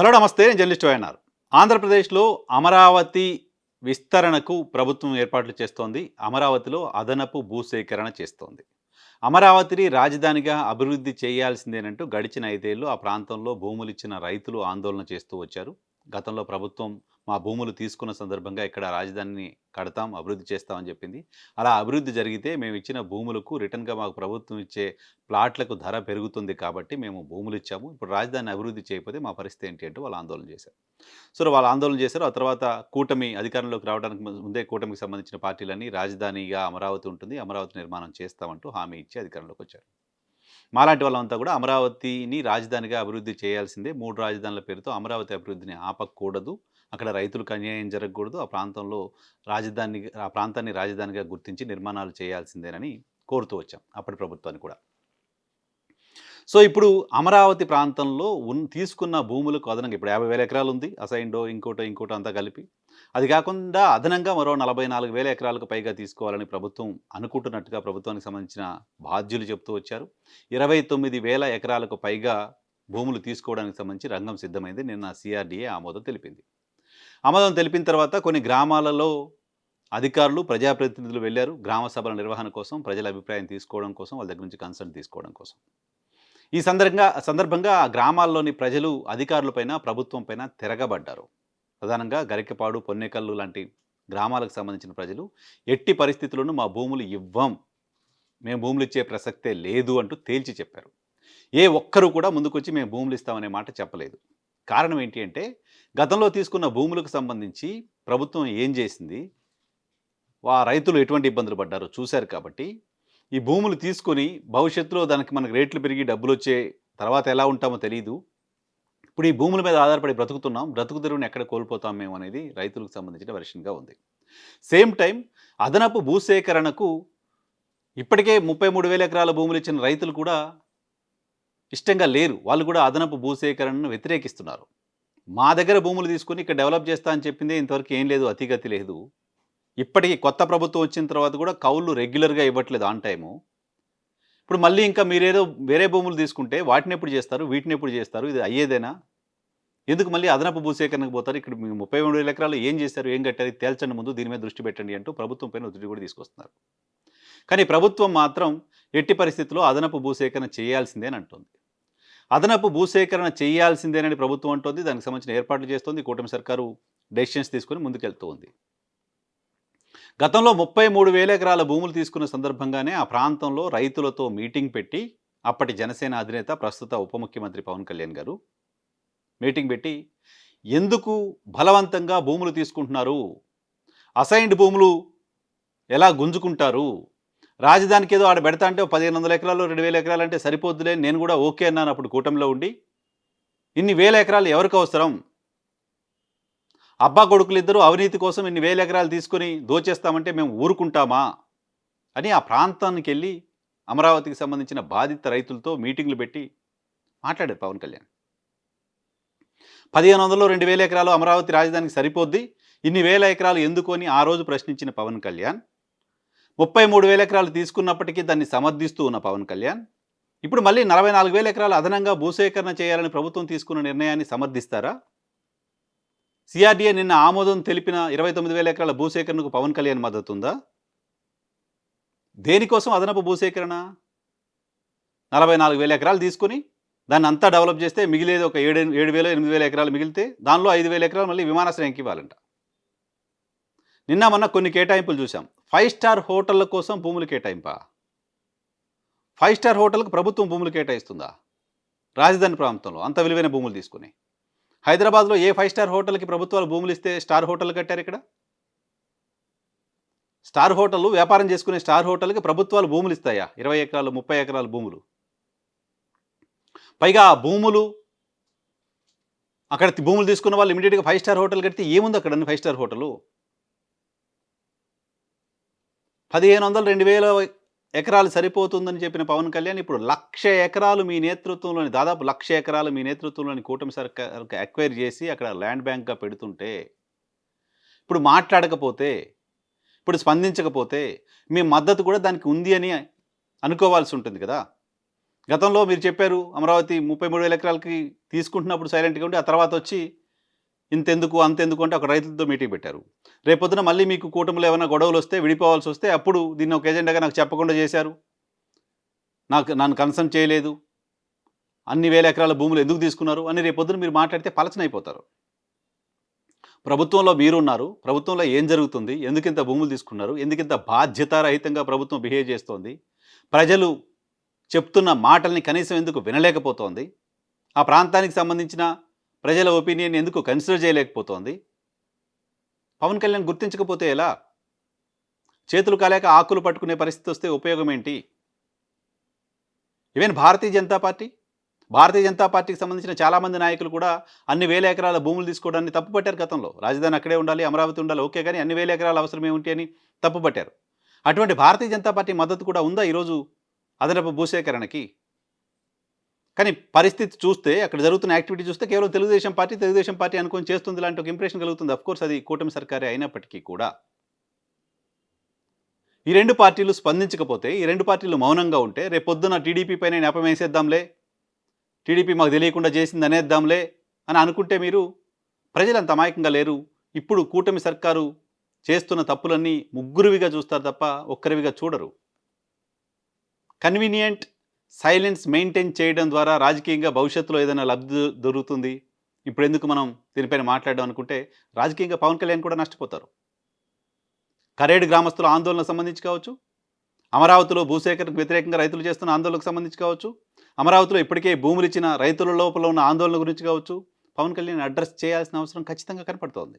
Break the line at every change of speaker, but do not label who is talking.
Hello నమస్తే నేను journalist YNR. ఆంధ్రప్రదేశ్లో అమరావతి విస్తరణకు ప్రభుత్వం ఏర్పాట్లు చేస్తోంది. అమరావతిలో అదనపు భూసేకరణ చేస్తోంది. అమరావతిని రాజధానిగా అభివృద్ధి చేయాల్సిందేనంటూ గడిచిన ఐదేళ్ళు ఆ ప్రాంతంలో భూములు ఇచ్చిన రైతులు ఆందోళన చేస్తూ వచ్చారు. గతంలో ప్రభుత్వం మా భూములు తీసుకున్న సందర్భంగా ఇక్కడ రాజధానిని కడతాం అభివృద్ధి చేస్తామని చెప్పింది. అలా అభివృద్ధి జరిగితే మేము ఇచ్చిన భూములకు రిటర్న్గా మాకు ప్రభుత్వం ఇచ్చే ప్లాట్లకు ధర పెరుగుతుంది కాబట్టి మేము భూములు ఇచ్చాము. ఇప్పుడు రాజధాని అభివృద్ధి చేయకపోతే మా పరిస్థితి ఏంటి అంటూ వాళ్ళు ఆందోళన చేశారు. సో వాళ్ళు ఆందోళన చేశారు. ఆ తర్వాత కూటమి అధికారంలోకి రావడానికి ముందే కూటమికి సంబంధించిన పార్టీలన్నీ రాజధానిగా అమరావతి ఉంటుంది. అమరావతి నిర్మాణం చేస్తామంటూ హామీ ఇచ్చి అధికారంలోకి వచ్చారు. మాలాంటి వాళ్ళంతా కూడా అమరావతిని రాజధానిగా అభివృద్ధి చేయాల్సిందే. మూడు రాజధానుల పేరుతో అమరావతి అభివృద్ధిని ఆపకూడదు. అక్కడ రైతులకు అన్యాయం జరగకూడదు. ఆ ప్రాంతంలో రాజధాని ఆ ప్రాంతాన్ని రాజధానిగా గుర్తించి నిర్మాణాలు చేయాల్సిందేనని కోరుతూ వచ్చాం. అప్పటి ప్రభుత్వాన్ని కూడా. సో ఇప్పుడు అమరావతి ప్రాంతంలో ఉన్ తీసుకున్న భూములకు అదనంగా ఇప్పుడు యాభై వేల ఎకరాలు ఉంది అసైన్డో ఇంకోటో ఇంకోటో అంతా కలిపి. అది కాకుండా అదనంగా మరో నలభై నాలుగు వేల ఎకరాలకు పైగా తీసుకోవాలని ప్రభుత్వం అనుకుంటున్నట్టుగా ప్రభుత్వానికి సంబంధించిన బాధ్యులు చెప్తూ వచ్చారు. ఇరవై తొమ్మిది వేల ఎకరాలకు పైగా భూములు తీసుకోవడానికి సంబంధించి రంగం సిద్ధమైంది. నిన్న సిఆర్డీఏ ఆమోదం తెలిపింది. ఆమోదం తెలిపిన తర్వాత కొన్ని గ్రామాలలో అధికారులు ప్రజాప్రతినిధులు వెళ్ళారు. గ్రామ సభల నిర్వహణ కోసం ప్రజల అభిప్రాయం తీసుకోవడం కోసం వాళ్ళ దగ్గర నుంచి కన్సల్ట్ తీసుకోవడం కోసం. ఈ సందర్భంగా సందర్భంగా ఆ గ్రామాల్లోని ప్రజలు అధికారులపైన ప్రభుత్వం పైన తిరగబడ్డారు. ప్రధానంగా గరికపాడు పొన్నేకల్లు లాంటి గ్రామాలకు సంబంధించిన ప్రజలు ఎట్టి పరిస్థితుల్లోనూ మా భూములు ఇవ్వం. మేము భూములు ఇచ్చే ప్రసక్తే లేదు అంటూ తేల్చి చెప్పారు. ఏ ఒక్కరూ కూడా ముందుకొచ్చి మేము భూములు ఇస్తామనే మాట చెప్పలేదు. కారణం ఏంటి అంటే గతంలో తీసుకున్న భూములకు సంబంధించి ప్రభుత్వం ఏం చేసింది? ఆ రైతులు ఎటువంటి ఇబ్బందులు పడ్డారో చూశారు కాబట్టి ఈ భూములు తీసుకొని భవిష్యత్తులో దానికి మనకు రేట్లు పెరిగి డబ్బులు వచ్చే తర్వాత ఎలా ఉంటామో తెలియదు ఇప్పుడు ఈ భూముల మీద ఆధారపడి బ్రతుకుతున్నాం. బ్రతుకు తెరువుని ఎక్కడ కోల్పోతాం మేము అనేది రైతులకు సంబంధించిన వెర్షన్గా ఉంది. సేమ్ టైం అదనపు భూసేకరణకు ఇప్పటికే ముప్పై మూడు వేల ఎకరాల భూములు ఇచ్చిన రైతులు కూడా ఇష్టంగా లేరు. వాళ్ళు కూడా అదనపు భూసేకరణను వ్యతిరేకిస్తున్నారు. మా దగ్గర భూములు తీసుకొని ఇక్కడ డెవలప్ చేస్తా అని చెప్పిందే ఇంతవరకు ఏం లేదు అతిగతి లేదు. ఇప్పటికీ కొత్త ప్రభుత్వం వచ్చిన తర్వాత కూడా కౌలు రెగ్యులర్గా ఇవ్వట్లేదు ఆన్ టైము. ఇప్పుడు మళ్ళీ ఇంకా మీరేదో వేరే భూములు తీసుకుంటే వాటిని ఎప్పుడు చేస్తారు? వీటిని ఎప్పుడు చేస్తారు? ఇది అయ్యేదేనా? ఎందుకు మళ్ళీ అదనపు భూసేకరణకు పోతారు? ఇక్కడ మీ ముప్పై మూడు వేల ఎకరాలు ఏం చేశారు? ఏం కట్టారు? తేల్చండి ముందు దీని మీద దృష్టి పెట్టండి అంటూ ప్రభుత్వం పైన ఒత్తిడి కూడా తీసుకొస్తున్నారు. కానీ ప్రభుత్వం మాత్రం ఎట్టి పరిస్థితుల్లో అదనపు భూసేకరణ చేయాల్సిందే అని అంటుంది. అదనపు భూసేకరణ చేయాల్సిందేనని ప్రభుత్వం అంటోంది. దానికి సంబంధించిన ఏర్పాట్లు చేస్తోంది. కూటమి సర్కారు డెసిషన్స్ తీసుకొని ముందుకెళ్తూ ఉంది గతంలో ముప్పై మూడు వేల ఎకరాల భూములు తీసుకున్న సందర్భంగానే ఆ ప్రాంతంలో రైతులతో మీటింగ్ పెట్టి అప్పటి జనసేన అధినేత ప్రస్తుత ఉప ముఖ్యమంత్రి పవన్ కళ్యాణ్ గారు మీటింగ్ పెట్టి ఎందుకు బలవంతంగా భూములు తీసుకుంటున్నారు? అసైన్డ్ భూములు ఎలా గుంజుకుంటారు? రాజధానికి ఏదో ఆడ పెడతా అంటే పదిహేను వందల ఎకరాలు రెండు వేల ఎకరాలు అంటే సరిపోద్దులే నేను కూడా ఓకే అన్నాను అప్పుడు కూటమిలో ఉండి. ఇన్ని వేల ఎకరాలు ఎవరికి అవసరం? అబ్బా కొడుకులు ఇద్దరు అవినీతి కోసం ఇన్ని వేల ఎకరాలు తీసుకొని దోచేస్తామంటే మేము ఊరుకుంటామా? అని ఆ ప్రాంతానికి వెళ్ళి అమరావతికి సంబంధించిన బాధిత రైతులతో మీటింగ్లు పెట్టి మాట్లాడారు పవన్ కళ్యాణ్. పదిహేను వందలు రెండు వేల ఎకరాలు అమరావతి రాజధానికి సరిపోద్ది. ఇన్ని వేల ఎకరాలు ఎందుకు అని ఆ రోజు ప్రశ్నించిన పవన్ కళ్యాణ్. ముప్పై మూడు వేల ఎకరాలు తీసుకున్నప్పటికీ దాన్ని సమర్థిస్తూ ఉన్న పవన్ కళ్యాణ్ ఇప్పుడు మళ్ళీ నలభై నాలుగు వేల ఎకరాలు అదనంగా భూసేకరణ చేయాలని ప్రభుత్వం తీసుకున్న నిర్ణయాన్ని సమర్థిస్తారా? సిఆర్డీఏ నిన్న ఆమోదం తెలిపిన ఇరవై తొమ్మిది వేల ఎకరాల భూసేకరణకు పవన్ కళ్యాణ్ మద్దతు ఉందా? దేనికోసం అదనపు భూసేకరణ? నలభై నాలుగు వేల ఎకరాలు తీసుకుని దాన్ని అంతా డెవలప్ చేస్తే మిగిలేది ఒక ఏడు ఏడు వేల ఎనిమిది వేల ఎకరాలు మిగిలితే దానిలో ఐదు వేల ఎకరాలు మళ్ళీ విమానాశ్రయంకి ఇవ్వాలంట. నిన్న మొన్న కొన్ని కేటాయింపులు చూసాం ఫైవ్ స్టార్ హోటళ్ళ కోసం భూములు కేటాయింపా? ఫైవ్ స్టార్ హోటల్కి ప్రభుత్వం భూములు కేటాయిస్తుందా? రాజధాని ప్రాంతంలో అంత విలువైన భూములు తీసుకుని. హైదరాబాద్లో ఏ ఫైవ్ స్టార్ హోటల్కి ప్రభుత్వాలు భూములు ఇస్తే స్టార్ హోటల్ కట్టారు ఇక్కడ? స్టార్ హోటల్ వ్యాపారం చేసుకునే స్టార్ హోటల్కి ప్రభుత్వాలు భూములు ఇస్తాయా? ఇరవై ఎకరాలు ముప్పై ఎకరాలు భూములు. పైగా ఆ భూములు అక్కడ భూములు తీసుకున్న వాళ్ళు ఇమీడియట్గా ఫైవ్ స్టార్ హోటల్ కడితే ఏముంది అక్కడ ఫైవ్ స్టార్ హోటలు? పదిహేను వందలు రెండు వేల ఎకరాలు సరిపోతుందని చెప్పిన పవన్ కళ్యాణ్ ఇప్పుడు లక్ష ఎకరాలు మీ నేతృత్వంలోని దాదాపు లక్ష ఎకరాలు మీ నేతృత్వంలోని కూటమి సర్కార్ అక్వైర్ చేసి అక్కడ ల్యాండ్ బ్యాంక్గా పెడుతుంటే ఇప్పుడు మాట్లాడకపోతే ఇప్పుడు స్పందించకపోతే మీ మద్దతు కూడా దానికి ఉంది అని అనుకోవాల్సి ఉంటుంది కదా. గతంలో మీరు చెప్పారు అమరావతి ముప్పై మూడు వేల ఎకరాలకి తీసుకుంటున్నప్పుడు సైలెంట్గా ఉండి ఆ తర్వాత వచ్చి ఇంతెందుకు అంతెందుకు అంటే ఒక రైతులతో మీటింగ్ పెట్టారు. రేపొద్దున మళ్ళీ మీకు కూటమిలో ఏమైనా గొడవలు వస్తే విడిపోవాల్సి వస్తే అప్పుడు దీన్ని ఒక ఎజెండాగా నాకు చెప్పకుండా చేశారు. నాకు నన్ను కన్సర్న్ చేయలేదు. అన్ని వేల ఎకరాల భూములు ఎందుకు తీసుకున్నారు? అని రేపొద్దున మీరు మాట్లాడితే పలచన అయిపోతారు. ప్రభుత్వంలో మీరున్నారు. ప్రభుత్వంలో ఏం జరుగుతుంది? ఎందుకింత భూములు తీసుకున్నారు? ఎందుకింత బాధ్యతారహితంగా ప్రభుత్వం బిహేవ్ చేస్తోంది? ప్రజలు చెప్తున్న మాటల్ని కనీసం ఎందుకు వినలేకపోతోంది? ఆ ప్రాంతానికి సంబంధించిన ప్రజల ఒపీనియన్ ఎందుకు కన్సిడర్ చేయలేకపోతోంది? పవన్ కళ్యాణ్ గుర్తించకపోతే ఎలా? చేతులు కాలేక ఆకులు పట్టుకునే పరిస్థితి వస్తే ఉపయోగం ఏంటి? Even Bharatiya Janata party? భారతీయ జనతా పార్టీకి సంబంధించిన చాలామంది నాయకులు కూడా అన్ని వేల ఎకరాల భూములు తీసుకోవడాన్ని తప్పుపట్టారు గతంలో. రాజధాని అక్కడే ఉండాలి అమరావతి ఉండాలి ఓకే కానీ అన్ని వేల ఎకరాల అవసరం ఏమిటి అని తప్పుపట్టారు. అటువంటి భారతీయ జనతా పార్టీ మద్దతు కూడా ఉందా ఈరోజు అదనపు భూసేకరణకి? కానీ పరిస్థితి చూస్తే అక్కడ జరుగుతున్న యాక్టివిటీ చూస్తే కేవలం తెలుగుదేశం పార్టీ తెలుగుదేశం పార్టీ అనుకొని చేస్తుంది లాంటి ఒక ఇంప్రెషన్ కలుగుతుంది. కోర్స్ అది కూటమి సర్కారే అయినప్పటికీ కూడా. ఈ రెండు పార్టీలు స్పందించకపోతే ఈ రెండు పార్టీలు మౌనంగా ఉంటే రేపొద్దున టీడీపీ పైన నెపం వేసేద్దాంలే. టీడీపీ మాకు తెలియకుండా చేసింది అనేద్దాంలే అని అనుకుంటే మీరు ప్రజలు అంత అమాయకంగా లేరు. ఇప్పుడు కూటమి సర్కారు చేస్తున్న తప్పులన్నీ ముగ్గురువిగా చూస్తారు తప్ప ఒక్కరివిగా చూడరు. కన్వీనియంట్ సైలెన్స్ మెయింటైన్ చేయడం ద్వారా రాజకీయంగా భవిష్యత్తులో ఏదైనా లబ్ధి దొరుకుతుంది? ఇప్పుడు ఎందుకు మనం దీనిపైన మాట్లాడడం అనుకుంటే రాజకీయంగా పవన్ కళ్యాణ్ కూడా నష్టపోతారు. కరేడు గ్రామస్తుల ఆందోళనకు సంబంధించి కావచ్చు అమరావతిలో భూసేకరణకు వ్యతిరేకంగా రైతులు చేస్తున్న ఆందోళనకు సంబంధించి కావచ్చు అమరావతిలో ఇప్పటికే భూములు ఇచ్చిన రైతుల లోపల ఉన్న ఆందోళన గురించి కావచ్చు పవన్ కళ్యాణ్ అడ్రస్ చేయాల్సిన అవసరం ఖచ్చితంగా కనపడుతోంది.